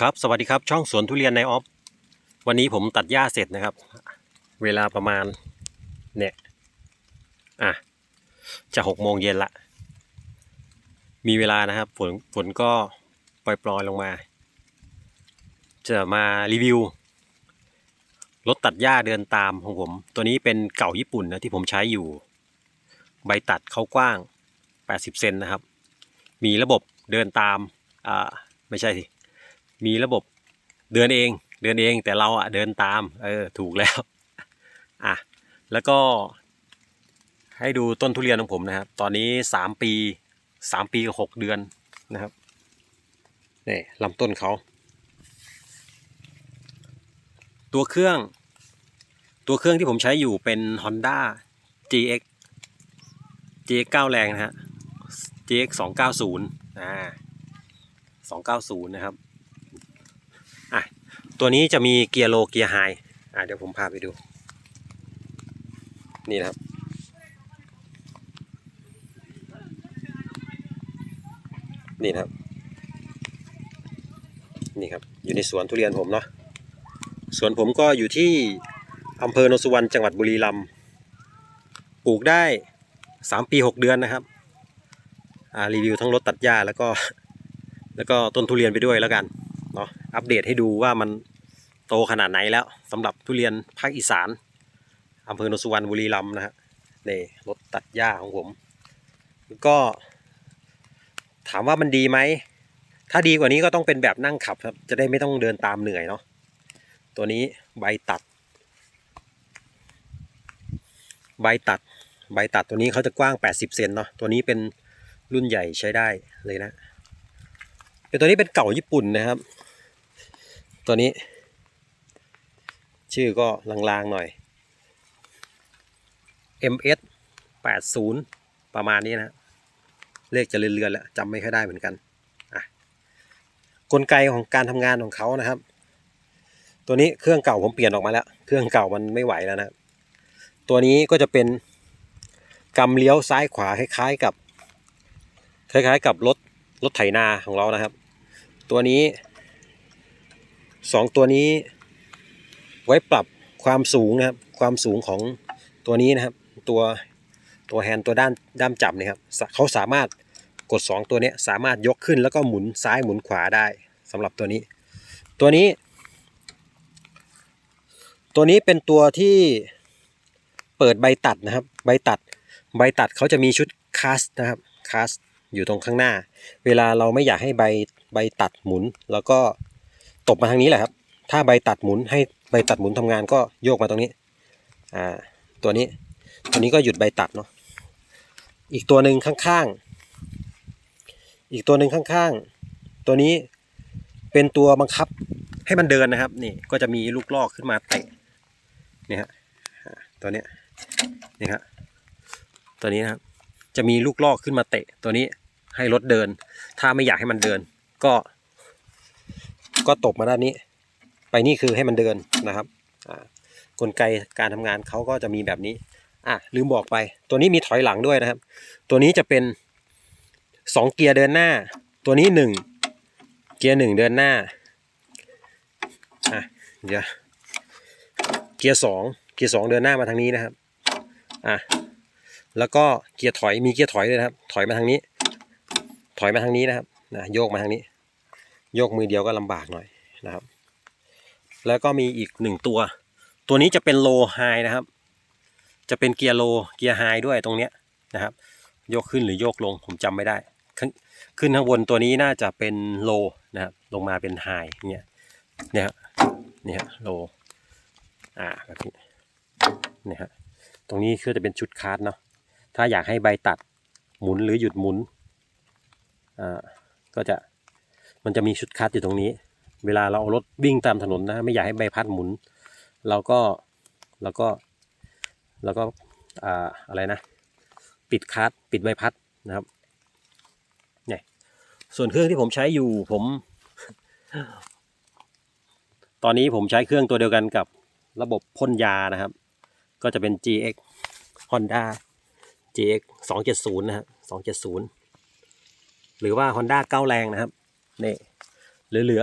ครับสวัสดีครับช่องสวนทุเรียนในออฟวันนี้ผมตัดหญ้าเสร็จนะครับ เวลาประมาณเนี่ยอะจะหกโมงเย็นละ มีเวลานะครับฝนฝนก็ปล่อยๆลงมา จะมารีวิวรถตัดหญ้าเดินตามของผม ตัวนี้เป็นเก่าญี่ปุ่นนะที่ผมใช้อยู่ ใบตัดเขากว้าง 80 เซนนะครับ มีระบบเดินตามอ่าไม่ใช่สิ มีระบบเดินเอง เดินเองแต่เราอะเดินตาม เออถูกแล้วอะแล้วก็ให้ดูต้นทุเรียนของผมนะครับ ตอนนี้สามปีสามปีกับหกเดือนนะครับนี่ลำต้นเขา ตัวเครื่อง ตัวเครื่องที่ผมใช้อยู่เป็น Honda GX GX 9แรงนะฮะ GX 290อ่า290 นะครับ ตัวนี้จะมีเกียร์โลเกียร์ไฮอะเดี๋ยวผมพาไปดู นี่นะครับ นี่นะครับ นี่ครับ อยู่ในสวนทุเรียนผมเนาะสวนผมก็อยู่ที่อำเภอโนสุวรรณจังหวัดบุรีรัมย์ปลูกได้สามปีหกเดือนนะครับอ่ารีวิวทั้งรถตัดหญ้าแล้วก็ แล้วก็ต้นทุเรียนไปด้วยแล้วกันเนาะอัปเดตให้ดูว่ามัน โตขนาดไหนแล้วสำหรับทุเรียนภาคอีสานอำเภอโนนสุวรรณบุรีรัมย์นะฮะนี่รถตัดหญ้าของผม ก็ ถามว่ามันดีไหม ถ้าดีกว่านี้ก็ต้องเป็นแบบนั่งขับครับ จะได้ไม่ต้องเดินตามเหนื่อยเนาะตัวนี้ใบตัด ใบตัด ใบตัดตัวนี้เขาจะกว้าง 80 เซนเนาะตัวนี้เป็นรุ่นใหญ่ใช้ได้เลยนะเป็นตัวนี้เป็นเก่าญี่ปุ่นนะครับ ตัวนี้ ชื่อก็ลางๆหน่อย MS 80 ประมาณนี้นะ เลขจะเลือนๆแล้วจำไม่ค่อยได้เหมือนกันอะกลไกของการทำงานของเขานะครับ ตัวนี้เครื่องเก่าผมเปลี่ยนออกมาแล้ว เครื่องเก่ามันไม่ไหวแล้วนะครับตัวนี้ก็จะเป็นกำเลี้ยวซ้ายขวาคล้ายๆกับ คล้ายๆกับรถรถไถนาของเรานะครับ ตัวนี้สองตัวนี้ ไว้ปรับความสูงนะครับ ความสูงของตัวนี้นะครับ ตัวตัวแฮนด์ตัวด้านด้ามจับเนี่ยครับเขาสามารถกด 2 ตัวนี้สามารถยกขึ้นแล้วก็หมุนซ้ายหมุนขวาได้สำหรับตัวนี้ ตัวนี้ ตัวนี้เป็นตัวที่เปิดใบตัดนะครับ ใบตัด ใบตัดเขาจะมีชุดคัสนะครับคัสอยู่ตรงข้างหน้า เวลาเราไม่อยากให้ใบใบตัดหมุน แล้วก็ตบมาทางนี้แหละครับ ถ้าใบตัดหมุนให้ ใบตัดหมุนทำงานก็โยกมาตรงนี้ อ่า ตัวนี้ ตัวนี้ก็หยุดใบตัดเนาะ อีกตัวหนึ่งข้างๆ อีกตัวหนึ่งข้างๆ ตัวนี้เป็นตัวบังคับให้มันเดินนะครับ นี่ก็จะมีลูกลอกขึ้นมาเตะนี่ฮะ ตัวเนี้ย นี่ฮะ ตัวนี้นะครับ จะมีลูกลอกขึ้นมาเตะ ตัวนี้ให้รถเดิน ถ้าไม่อยากให้มันเดิน ก็ ก็ตบมาด้านนี้ ไปนี่คือให้มันเดินนะครับกลไกการทำงานเขาก็จะมีแบบนี้อะลืมบอกไป ตัวนี้มีถอยหลังด้วยนะครับ ตัวนี้จะเป็นสองเกียร์เดินหน้า ตัวนี้หนึ่งเกียร์หนึ่งเดินหน้าอะเดี๋ยวเกียร์สองเกียร์สองเดินหน้ามาทางนี้นะครับอะแล้วก็เกียร์ถอยมีเกียร์ถอยด้วยนะครับ ถอยมาทางนี้ ถอยมาทางนี้นะครับนะโยกมาทางนี้ โยกมือเดียวก็ลำบากหน่อยนะครับ แล้วก็มีอีกหนึ่งตัว ตัวนี้จะเป็นโลไฮนะครับ จะเป็นเกียร์โลเกียร์ไฮด้วยตรงเนี้ยนะครับ โยกขึ้นหรือโยกลงผมจำไม่ได้ขึ้นขึ้นข้างบนตัวนี้น่าจะเป็นโลนะครับลงมาเป็นไฮเนี่ยเนี่ยเนี่ยโลอ่าแบบนี้เนี่ยฮะตรงนี้คือจะเป็นชุดคาร์ดเนาะถ้าอยากให้ใบตัดหมุนหรือหยุดหมุนอ่าก็จะมันจะมีชุดคัดอยู่ตรงนี้ เวลาเราเอารถวิ่งตามถนนนะไม่อยากให้ใบพัดหมุน เราก็เราก็แล้วก็อ่าอะไรนะ ปิดคัสปิดใบพัดนะครับเนี่ยส่วนเครื่องที่ผมใช้อยู่ผม ตอนนี้ผมใช้เครื่องตัวเดียวกันกับระบบพ่นยานะครับ ก็จะเป็น GX Honda GX 270นะฮะ270 หรือว่า Honda 9แรงนะครับนี่เหลือเหลือ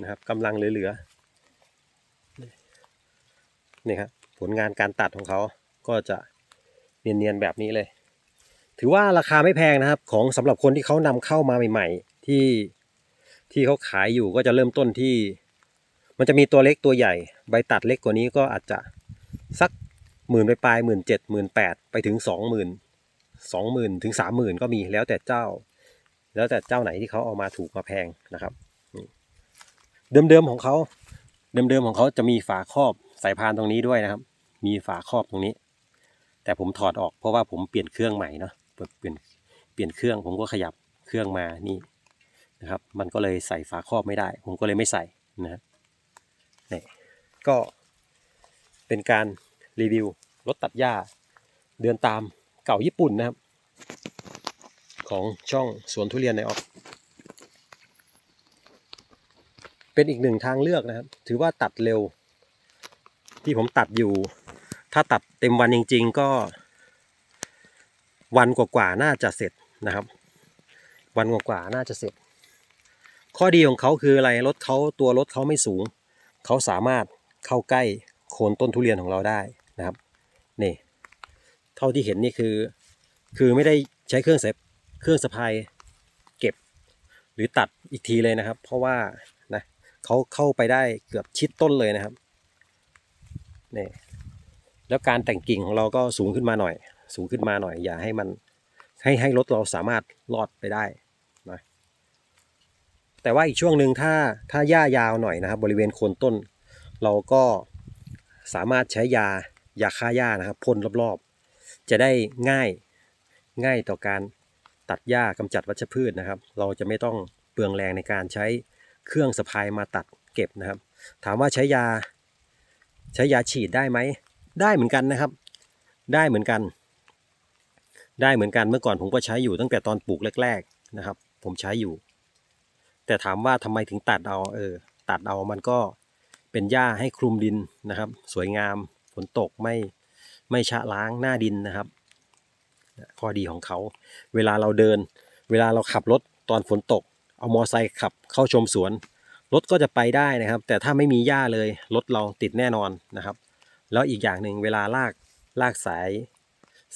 นะครับกำลังเหลือๆนี่ครับผลงานการตัดของเขาก็จะเนียนๆแบบนี้เลย ถือว่าราคาไม่แพงนะครับ ของสำหรับคนที่เขานำเข้ามาใหม่ ๆ ที่ที่เขาขายอยู่ก็จะเริ่มต้นที่ มันจะมีตัวเล็กตัวใหญ่ ใบตัดเล็กกว่านี้ก็อาจจะสักหมื่นไปปลายหมื่นเจ็ดหมื่นแปดไปถึงสองหมื่นสองหมื่นถึงสามหมื่นก็มีแล้วแต่เจ้า แล้วแต่เจ้าไหนที่เขาเอามาถูกมาแพงนะครับนี่ เดิมๆของเขา เดิมๆของเขาจะมีฝาครอบสายพานตรงนี้ด้วยนะครับ มีฝาครอบตรงนี้ แต่ผมถอดออกเพราะว่าผมเปลี่ยนเครื่องใหม่เนาะเปลี่ยนเปลี่ยนเครื่องผมก็ขยับเครื่องมานี่นะครับ มันก็เลยใส่ฝาครอบไม่ได้ ผมก็เลยไม่ใส่นะนี่ก็เป็นการรีวิวรถตัดหญ้า เดินตามเก่าญี่ปุ่นนะครับ ของช่องสวนทุเรียนในออฟ เป็นอีกหนึ่งทางเลือกนะครับ ถือว่าตัดเร็ว ที่ผมตัดอยู่ ถ้าตัดเต็มวันจริง ๆ ก็ วันกว่าๆน่าจะเสร็จนะครับ วันกว่าๆน่าจะเสร็จ ข้อดีของเขาคืออะไรรถเขาตัวรถเขาไม่สูง เขาสามารถเข้าใกล้โคนต้นทุเรียนของเราได้นะครับนี่เท่าที่เห็นนี่คือ คือไม่ได้ใช้เครื่องเสพเครื่องสะพายเก็บ หรือตัดอีกทีเลยนะครับ เพราะว่า เขาเข้าไปได้เกือบชิดต้นเลยนะครับนี่แล้วการแต่งกิ่งของเราก็สูงขึ้นมาหน่อย สูงขึ้นมาหน่อย อย่าให้มันให้ให้รถเราสามารถรอดไปได้นะแต่ว่าอีกช่วงหนึ่งถ้าถ้าหญ้ายาวหน่อยนะครับ บริเวณโคนต้น เราก็สามารถใช้ยายาฆ่าหญ้านะครับพ่นรอบๆ จะได้ง่ายง่ายต่อการตัดหญ้ากำจัดวัชพืชนะครับ เราจะไม่ต้องเปลืองแรงในการใช้ เครื่องสะพายมาตัดเก็บนะครับ ถามว่าใช้ยา ใช้ยาฉีดได้ไหม ได้เหมือนกันนะครับ ได้เหมือนกัน ได้เหมือนกันเมื่อก่อนผมก็ใช้อยู่ตั้งแต่ตอนปลูกแรก ๆนะครับ ผมใช้อยู่ แต่ถามว่าทำไมถึงตัดเอาเออตัดเอามันก็เป็นหญ้าให้คลุมดินนะครับ สวยงามฝนตกไม่ไม่ชะล้างหน้าดินนะครับข้อดีของเขา เวลาเราเดิน เวลาเราขับรถตอนฝนตก เอามอไซค์ขับเข้าชมสวน รถก็จะไปได้นะครับ แต่ถ้าไม่มีหญ้าเลยรถเราติดแน่นอนนะครับ แล้วอีกอย่างหนึ่งเวลาลากลากสาย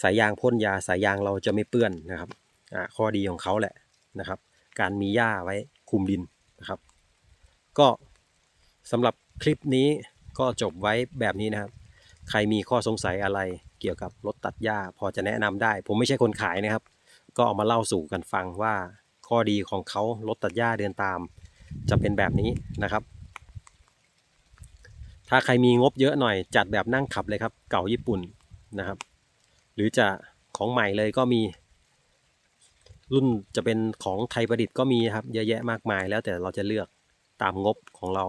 สายยางพ่นยาสายยางเราจะไม่เปื้อนนะครับอ่าข้อดีของเขาแหละนะครับ การมีหญ้าไว้คุมดินนะครับ ก็สำหรับคลิปนี้ก็จบไว้แบบนี้นะครับ ใครมีข้อสงสัยอะไรเกี่ยวกับรถตัดหญ้า พอจะแนะนำได้ ผมไม่ใช่คนขายนะครับ ก็เอามาเล่าสู่กันฟังว่า ข้อดีของเขารถตัดหญ้าเดินตาม จะเป็นแบบนี้นะครับ ถ้าใครมีงบเยอะหน่อยจัดแบบนั่งขับเลยครับ เก่าญี่ปุ่นนะครับ หรือจะของใหม่เลยก็มี รุ่นจะเป็นของไทยประดิษฐ์ก็มีครับเยอะแยะมากมายแล้วแต่เราจะเลือกตามงบของเรา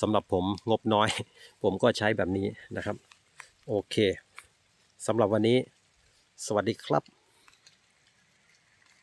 สำหรับผมงบน้อย ผมก็ใช้แบบนี้นะครับ โอเคสำหรับวันนี้ สวัสดีครับ